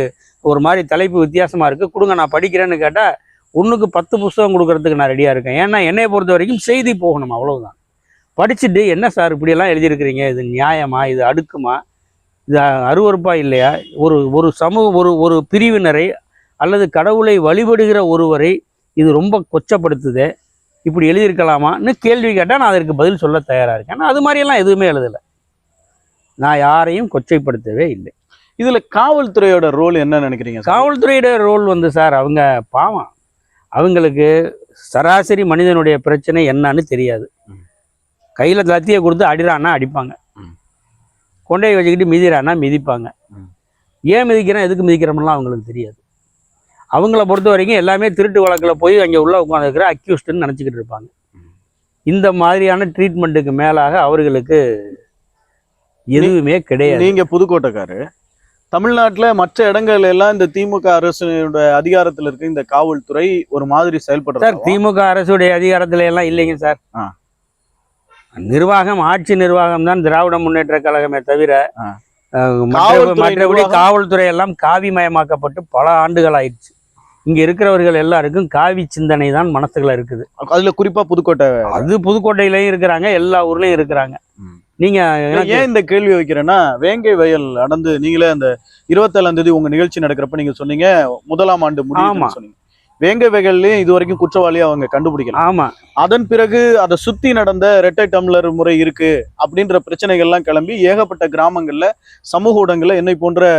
ஒரு மாதிரி தலைப்பு வித்தியாசமாக இருக்குது கொடுங்க நான் படிக்கிறேன்னு கேட்டால் ஒன்றுக்கு பத்து புஸ்தகம் கொடுக்கறதுக்கு நான் ரெடியாக இருக்கேன். ஏன்னா என்னையை பொறுத்த வரைக்கும் செய்தி போகணும் அவ்வளோதான் படிச்சுட்டு என்ன சார் இப்படியெல்லாம் எழுதியிருக்கிறீங்க? இது நியாயமா? இது அடுக்குமா? இது அருவருப்பா இல்லையா? ஒரு ஒரு சமூக ஒரு ஒரு பிரிவினரை அல்லது கடவுளை வழிபடுகிற ஒருவரை இது ரொம்ப கொச்சப்படுத்துதே. இப்படி எழுதியிருக்கலாமான்னு கேள்வி கேட்டால் நான் அதற்கு பதில் சொல்ல தயாராக இருக்கேன். ஆனால் அது மாதிரியெல்லாம் எதுவுமே எழுதலை. நான் யாரையும் கொச்சைப்படுத்தவே இல்லை இதுல காவல்துறையோட ரோல் என்ன நினைக்கிறீங்க? காவல்துறையோட ரோல் வந்து சார் அவங்க பாவம் அவங்களுக்கு சராசரி மனிதனுடைய பிரச்சனை என்னன்னு தெரியாது. கையில் லத்தியை கொடுத்து அடிறான்னா அடிப்பாங்க. கொண்டையை வச்சுக்கிட்டு மிதிறான்னா மிதிப்பாங்க. ஏன் மிதிக்கிறேன் எதுக்கு மிதிக்கிறோம்லாம் அவங்களுக்கு தெரியாது அவங்கள பொறுத்த வரைக்கும் எல்லாமே திருட்டு வழக்கில் போய் அங்கே உள்ள உட்காந்துருக்கிற அக்யூஸ்டுன்னு நினச்சிக்கிட்டு இருப்பாங்க. இந்த மாதிரியான ட்ரீட்மெண்ட்டுக்கு மேலாக அவர்களுக்கு எதுவுமே கிடையாது. நீங்க புதுக்கோட்டைக்காரு. தமிழ்நாட்டுல மற்ற இடங்கள்ல எல்லாம் இந்த திமுக அரசோட அதிகாரத்துல இருக்க இந்த காவல்துறை ஒரு மாதிரி சார் செயல்படுறாங்க திமுக அரசுடைய அதிகாரத்துல எல்லாம் இல்லைங்க சார். நிர்வாகம் ஆட்சி நிர்வாகம் தான் திராவிட முன்னேற்ற கழகமே தவிர மற்றபடி? காவல்துறை எல்லாம் காவிமயமாக்கப்பட்டு பல ஆண்டுகள் ஆயிடுச்சு இங்க இருக்கிறவர்கள் எல்லாருக்கும் காவி சிந்தனை தான் மனசுல இருக்குது. அதுல குறிப்பா புதுக்கோட்டை அது புதுக்கோட்டையிலயும் இருக்கிறாங்க எல்லா ஊர்லயும் இருக்கிறாங்க. நீங்க ஏன் இந்த கேள்வி வைக்கிறேன்னா வேங்கை வயல் நடந்து நீங்களே அந்த இருபத்தேழாம் தேதி உங்க நிகழ்ச்சி நடக்கிறப்ப நீங்க சொன்னீங்க முதலாம் ஆண்டு. முடிவு சொன்னீங்க. வேங்கை வயல்லயும் இது வரைக்கும் குற்றவாளியை அவங்க கண்டுபிடிக்கல. ஆமா. அதன் பிறகு அதை சுத்தி நடந்த இரட்டை டம்ளர் முறை இருக்கு அப்படின்ற பிரச்சனைகள்லாம் கிளம்பி ஏகப்பட்ட கிராமங்கள்ல சமூக ஊடகங்கள்ல என்னை போன்ற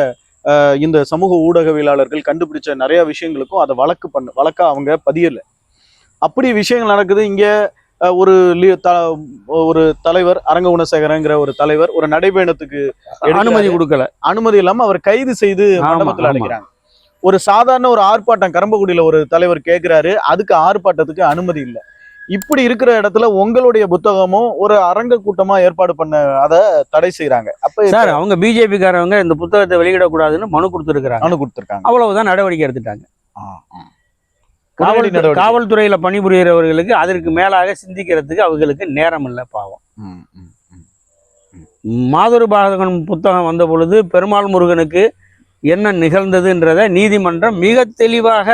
இந்த சமூக ஊடகவியலாளர்கள் கண்டுபிடிச்ச நிறைய விஷயங்களுக்கும் அதை வழக்கு பண்ண வழக்கா அவங்க பதியல. அப்படி விஷயங்கள் நடக்குது. இங்க ஒரு ஒரு தலைவர் அரங்க குணசேகரங்கிற ஒரு தலைவர் ஒரு நடைபயணத்துக்கு. அனுமதி கொடுக்கல. அனுமதி இல்லாம அவர் கைது செய்து மண்டபத்துல ஆமா. அடைக்கிறாங்க. ஒரு சாதாரண ஒரு ஆர்ப்பாட்டம் கரம்பக்குடியில ஒரு தலைவர் கேக்குறாரு அதுக்கு ஆர்ப்பாட்டத்துக்கு அனுமதி இல்ல. இப்படி இருக்கிற இடத்துல உங்களுடைய புத்தகமும் ஒரு அரங்க கூட்டமா ஏற்பாடு பண்ண அதை தடை செய்யறாங்க அப்ப சார் அவங்க பிஜேபி காரவங்க இந்த புத்தகத்தை வெளியிடக்கூடாதுன்னு மனு கொடுத்துருக்காங்க அனு கொடுத்திருக்காங்க. அவ்வளவுதான் நடவடிக்கை எடுத்துட்டாங்க. காவல். காவல்துறையில பணிபுரியறவர்களுக்கு அதற்கு மேலாக சிந்திக்கிறதுக்கு அவங்களுக்கு நேரம் இல்லை பாவம். மாதுரு பாகவன் புத்தகம் வந்த பொழுது பெருமாள் முருகனுக்கு என்ன நிகழ்ந்ததுன்றத நீதிமன்றம் மிக தெளிவாக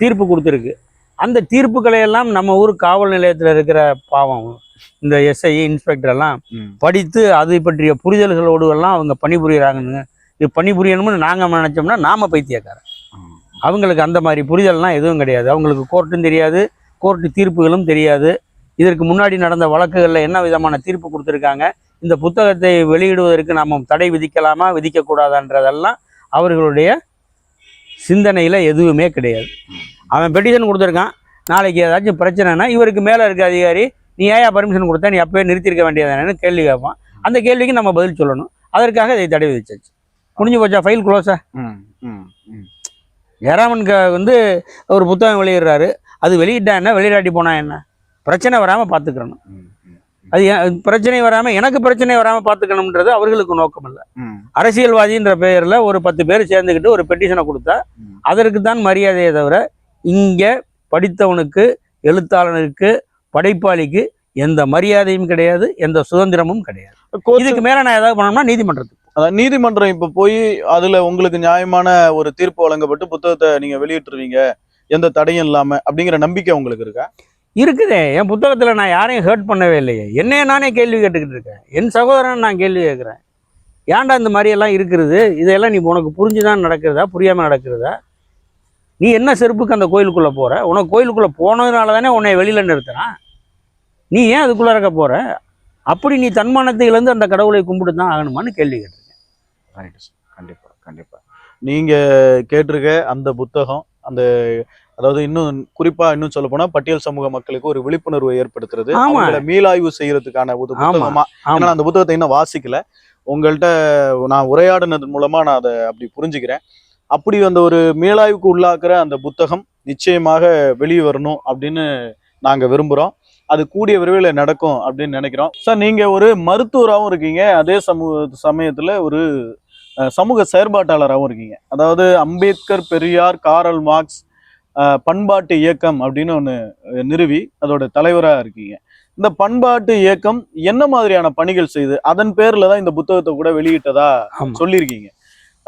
தீர்ப்பு கொடுத்துருக்கு அந்த தீர்ப்புகளை எல்லாம் நம்ம ஊர் காவல் நிலையத்தில் இருக்கிற பாவம் இந்த எஸ்ஐ இன்ஸ்பெக்டர் எல்லாம். படித்து அது பற்றிய புரிதல்களோடு எல்லாம் அவங்க பணிபுரியறாங்கன்னு இது பணிபுரியணும்னு நாங்கள் நினச்சோம்னா நாம பைத்தியக்காரன் அவங்களுக்கு அந்த மாதிரி புரிதல்லாம் எதுவும் கிடையாது. அவங்களுக்கு கோர்ட்டும் தெரியாது கோர்ட்டு தீர்ப்புகளும் தெரியாது. இதற்கு முன்னாடி நடந்த வழக்குகளில் என்ன விதமான தீர்ப்பு கொடுத்துருக்காங்க? இந்த புத்தகத்தை வெளியிடுவதற்கு நாம் தடை விதிக்கலாமா விதிக்கக்கூடாதான்றதெல்லாம் அவர்களுடைய சிந்தனையில் எதுவுமே கிடையாது. அவன் பெட்டிஷன் கொடுத்துருக்கான். நாளைக்கு ஏதாச்சும் பிரச்சனைனா இவருக்கு மேலே இருக்க அதிகாரி நீ ஏன் பர்மிஷன் கொடுத்தா? நீ அப்பவே நிறுத்தியிருக்க வேண்டியதானு கேள்வி கேட்பான். அந்த கேள்விக்கு நம்ம பதில் சொல்லணும். அதற்காக இதை தடை விதிச்சாச்சு. முடிஞ்சு போச்சா? ஃபைல் க்ளோஸா ம், ம், ம். ஜெயராமன் க வந்து ஒரு புத்தகம் வெளியிடுறாரு. அது வெளியிட்டா என்ன? வெளியிடாட்டி போனா என்ன? பிரச்சனை வராமல் பார்த்துக்கணும் அது பிரச்சனை வராமல் எனக்கு பிரச்சனை வராமல் பார்த்துக்கணுன்றது அவர்களுக்கு நோக்கம் இல்லை. அரசியல்வாதின்ற பெயரில் ஒரு பத்து பேர் சேர்ந்துக்கிட்டு ஒரு பெட்டிஷனை கொடுத்தா. அதற்கு தான் மரியாதையை தவிர இங்கே படித்தவனுக்கு எழுத்தாளனுக்கு படைப்பாளிக்கு எந்த மரியாதையும் கிடையாது எந்த சுதந்திரமும் கிடையாது. இதுக்கு மேலே நான் ஏதாவது பண்ணோம்னா நீதிமன்றத்துக்கு. அதான் நீதிமன்றம் இப்ப போய் அதுல உங்களுக்கு நியாயமான ஒரு தீர்ப்பு வழங்கப்பட்டு புத்தகத்தை நீங்க வெளியிட்டுருவீங்க. எந்த தடையும் இல்லாம அப்படிங்கிற நம்பிக்கை உங்களுக்கு இருக்கா? இருக்குதே. என் புத்தகத்தில் நான் யாரையும் ஹர்ட் பண்ணவே இல்லையே. என்னைய நானே கேள்வி கேட்டுக்கிட்டு இருக்கேன். என் சகோதரன் நான் கேள்வி கேட்குறேன். ஏன்டா இந்த மாதிரியெல்லாம் இருக்கிறது? இதையெல்லாம் நீ உனக்கு புரிஞ்சுதான் நடக்கிறதா? புரியாமல் நடக்கிறதா? நீ என்ன செருப்புக்கு அந்த கோயிலுக்குள்ளே போகிற உனக்கு கோயிலுக்குள்ளே போனதுனால தானே உன்னை வெளியில் நிறுத்துறான்? நீ ஏன் அதுக்குள்ளே இருக்க போகிற அப்படி நீ தன்மானத்தை இழந்து அந்த கடவுளை கும்பிட்டு தான் ஆகணுமான்னு கேள்வி கேட்டேன். கேட்டிருக்கேன் கண்டிப்பா கண்டிப்பா நீங்க கேட்டிருக்க அந்த புத்தகம் அந்த அதாவது இன்னும் குறிப்பா இன்னும் சொல்ல போனா பட்டியல் சமூக மக்களுக்கு ஒரு விழிப்புணர்வை ஏற்படுத்துறது. அவங்கள மீளாய்வு செய்யறதுக்கான ஒரு. புத்தகமா. ஏன்னா அந்த புத்தகத்தை இன்னும் வாசிக்கல உங்கள்கிட்ட நான் உரையாடினது மூலமா நான் அதை அப்படி புரிஞ்சுக்கிறேன் அப்படி அந்த ஒரு மீளாய்வுக்கு உள்ளாக்குற அந்த புத்தகம் நிச்சயமாக வெளியே வரணும் அப்படின்னு நாங்க விரும்புறோம் அது கூடிய விரைவில் நடக்கும் அப்படின்னு நினைக்கிறோம். சார் நீங்க ஒரு மருத்துவராகவும் இருக்கீங்க. அதே சமூக சமயத்துல ஒரு சமூக செயற்பாட்டாளராகவும் இருக்கீங்க. அதாவது அம்பேத்கர் பெரியார் காரல் மார்க்ஸ் பண்பாட்டு இயக்கம் அப்படின்னு ஒன்று நிறுவி அதோட தலைவராக இருக்கீங்க. இந்த பண்பாட்டு இயக்கம் என்ன மாதிரியான பணிகள் செய்யுது அதன் பேர்ல தான் இந்த புத்தகத்தை கூட வெளியிட்டதா. சொல்லியிருக்கீங்க.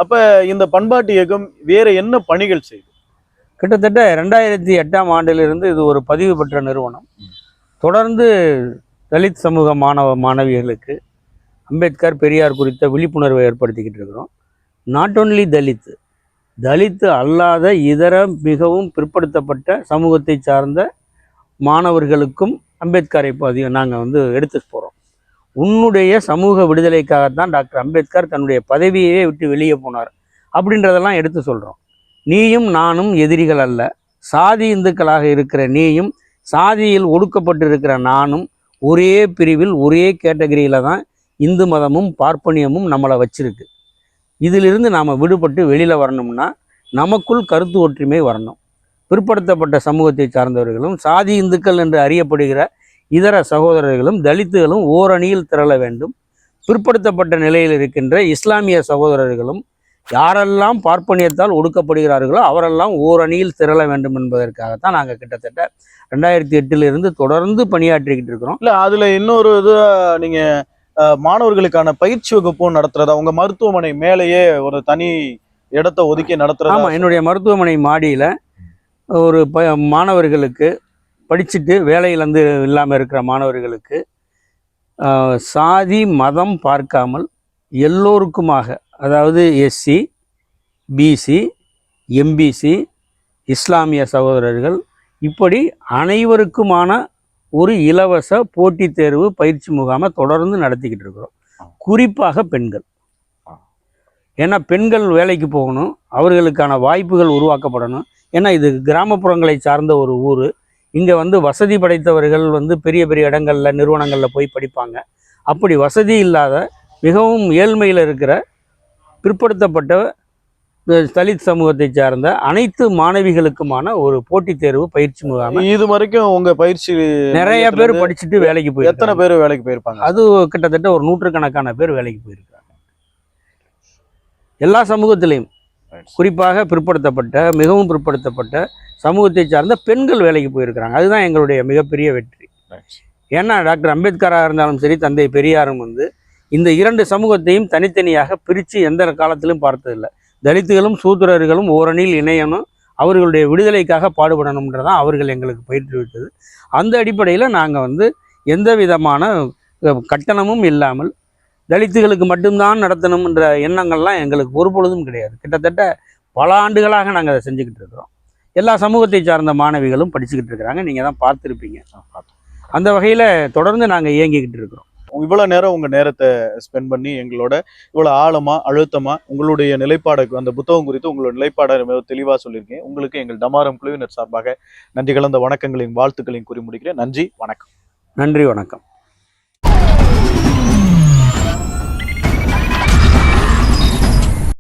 அப்ப இந்த பண்பாட்டு இயக்கம் வேற என்ன பணிகள் செய்யுது கிட்டத்தட்ட ரெண்டாயிரத்தி எட்டாம் ஆண்டிலிருந்து இது ஒரு பதிவு பெற்ற நிறுவனம். தொடர்ந்து தலித் சமூக மாணவ மாணவிகளுக்கு அம்பேத்கர் பெரியார் குறித்த விழிப்புணர்வை ஏற்படுத்திக்கிட்டு இருக்கிறோம். நாட் ஒன்லி தலித் தலித்து அல்லாத இதர மிகவும் பிற்படுத்தப்பட்ட சமூகத்தை சார்ந்த மாணவர்களுக்கும் அம்பேத்கரை பதிவு நாங்கள் வந்து எடுத்து போகிறோம் உன்னுடைய சமூக விடுதலைக்காகத்தான் டாக்டர் அம்பேத்கர் தன்னுடைய பதவியையே விட்டு வெளியே போனார் அப்படின்றதெல்லாம் எடுத்து சொல்கிறோம் நீயும் நானும் எதிரிகள் அல்ல. சாதி இந்துக்களாக இருக்கிற நீயும் சாதியில் ஒடுக்கப்பட்டிருக்கிற நானும் ஒரே பிரிவில் ஒரே கேட்டகரியில் தான் இந்து மதமும் பார்ப்பனியமும் நம்மளை வச்சிருக்கு. இதிலிருந்து நாம் விடுபட்டு வெளியில் வரணும்னா நமக்குள் கருத்து ஒற்றுமை வரணும். பிற்படுத்தப்பட்ட சமூகத்தை சார்ந்தவர்களும் சாதி இந்துக்கள் என்று அறியப்படுகிற இதர சகோதரர்களும் தலித்துகளும் ஓரணியில் திரள வேண்டும். பிற்படுத்தப்பட்ட நிலையில் இருக்கின்ற இஸ்லாமிய சகோதரர்களும் யாரெல்லாம் பார்ப்பனியத்தால் ஒடுக்கப்படுகிறார்களோ அவரெல்லாம் ஓரணியில் திரள வேண்டும் என்பதற்காகத்தான் நாங்கள் கிட்டத்தட்ட ரெண்டாயிரத்தி எட்டிலிருந்து தொடர்ந்து பணியாற்றிக்கிட்டு இருக்கிறோம். இல்ல அதுல இன்னொரு இது நீங்க மாணவர்களுக்கான பயிற்சி வகுப்பும் நடத்துறதா? உங்க மருத்துவமனை மேலேயே ஒரு தனி இடத்த ஒதுக்கி நடத்துறதா? ஆமாம் என்னுடைய மருத்துவமனை மாடியில் ஒரு ப மாணவர்களுக்கு படிச்சுட்டு வேலையிலேருந்து இல்லாமல் இருக்கிற மாணவர்களுக்கு சாதி மதம் பார்க்காமல் எல்லோருக்குமாக அதாவது எஸ்சி பிசி எம்பிசி இஸ்லாமிய சகோதரர்கள் இப்படி அனைவருக்குமான ஒரு இலவச போட்டித் தேர்வு பயிற்சி முகாமை தொடர்ந்து நடத்திக்கிட்டு இருக்கிறோம். குறிப்பாக பெண்கள். ஏன்னா பெண்கள் வேலைக்கு போகணும் அவர்களுக்கான வாய்ப்புகள் உருவாக்கப்படணும். ஏன்னா இது கிராமப்புறங்களை சார்ந்த ஒரு ஊர். இங்கே வந்து வசதி படைத்தவர்கள் வந்து பெரிய பெரிய இடங்களில் நிறுவனங்களில் போய் படிப்பாங்க. அப்படி வசதி இல்லாத மிகவும் ஏழ்மையில் இருக்கிற பிற்படுத்தப்பட்ட தலித் சமூகத்தை சார்ந்த அனைத்து மாணவிகளுக்குமான ஒரு போட்டித் தேர்வு பயிற்சி முகாமை இது வரைக்கும் உங்க பயிற்சி நிறைய பேர் படிச்சுட்டு வேலைக்கு எத்தனை போயிருக்காங்க பேர் வேலைக்கு போயிருப்பாங்க? அது கிட்டத்தட்ட ஒரு நூற்றுக்கணக்கான பேர் வேலைக்கு போயிருக்காங்க. எல்லா சமூகத்திலையும் குறிப்பாக பிற்படுத்தப்பட்ட மிகவும் பிற்படுத்தப்பட்ட சமூகத்தை சார்ந்த பெண்கள் வேலைக்கு போயிருக்கிறாங்க. அதுதான் எங்களுடைய மிகப்பெரிய வெற்றி. ஏன்னா டாக்டர் அம்பேத்கராக இருந்தாலும் சரி தந்தை பெரியாரும் வந்து இந்த இரண்டு சமூகத்தையும் தனித்தனியாக பிரித்து எந்த காலத்திலும் பார்த்ததில்லை. தலித்துகளும் சூத்திரர்களும் ஓரணியில் இணையணும் அவர்களுடைய விடுதலைக்காக பாடுபடணுன்றதான் அவர்கள் எங்களுக்கு பயிற்றுவித்தது அந்த அடிப்படையில் நாங்கள் வந்து எந்த விதமான கட்டணமும் இல்லாமல் தலித்துகளுக்கு மட்டும்தான் நடத்தணும்ன்ற எண்ணங்கள்லாம் எங்களுக்கு ஒரு பொழுதும் கிடையாது. கிட்டத்தட்ட பல ஆண்டுகளாக நாங்கள் அதை செஞ்சுக்கிட்டு இருக்கிறோம். எல்லா சமூகத்தை சார்ந்த மாணவிகளும் படிச்சுக்கிட்டு இருக்கிறாங்க. நீங்கள் தான் பார்த்துருப்பீங்க. அந்த வகையில் தொடர்ந்து நாங்கள் இயங்கிக்கிட்டு இருக்கிறோம். இவ்வளோ நேரம் உங்கள் நேரத்தை ஸ்பெண்ட் பண்ணி எங்களோட இவ்வளோ ஆழமாக அழுத்தமாக உங்களுடைய நிலைப்பாடுக்கு அந்த புத்தகம் குறித்து உங்களோட நிலைப்பாடை மிக தெளிவாக சொல்லியிருக்கேன் உங்களுக்கு எங்கள் டமாரம் குழுவினர் சார்பாக நன்றி கலந்த வணக்கங்களையும் வாழ்த்துக்களையும் கூறி முடிக்கிறேன். நன்றி வணக்கம். நன்றி வணக்கம்.